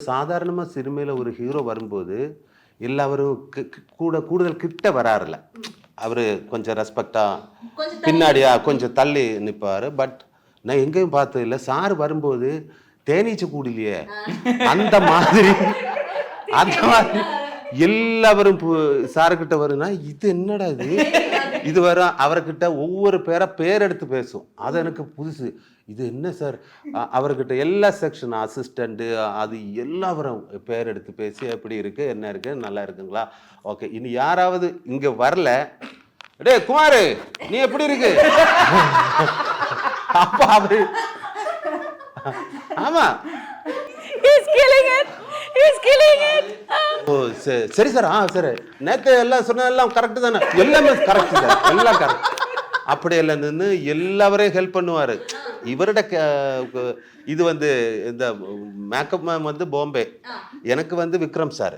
சாதாரணமாக சிறுமையில் ஒரு ஹீரோ வரும்போது எல்லாரும் கி- கூட கூடுதல் கிட்ட வராருல அவர் கொஞ்சம் ரெஸ்பெக்டாக பின்னாடியா கொஞ்சம் தள்ளி நிற்பார் பட் நான் எங்கேயும் பார்த்தது இல்லை. சார் வரும்போது தேனீச்சை கூடலையே. அந்த மாதிரி அந்த மாதிரி எல்லாரும் சாருக்கிட்ட வருனா இது என்னடா இது? இது வர அவர்கிட்ட ஒவ்வொரு பேரை பேர் எடுத்து பேசும். அது எனக்கு புதுசு. இது என்ன சார்? அவர்கிட்ட எல்லா செக்ஷன் அசிஸ்டண்ட்டு அது எல்லாரும் பேர் எடுத்து பேசி எப்படி இருக்கு? என்ன இருக்கு? நல்லா இருக்குங்களா? ஓகே இனி யாராவது இங்க வரல டேய் குமார் நீ எப்படி இருக்கு? அப்பா அவரு ஆமா. ஓ சரி சரி சார் ஆ சரி. நேற்று எல்லாம் சொன்னதெல்லாம் கரெக்டு தானே? எல்லாமே கரெக்ட் சார் எல்லாம் கரெக்ட் அப்படி எல்லாம் நின்று எல்லாவரையும் ஹெல்ப் பண்ணுவார். இவரோட இது வந்து இந்த மேக்கப் மேம் வந்து பாம்பே. எனக்கு வந்து விக்ரம் சார்.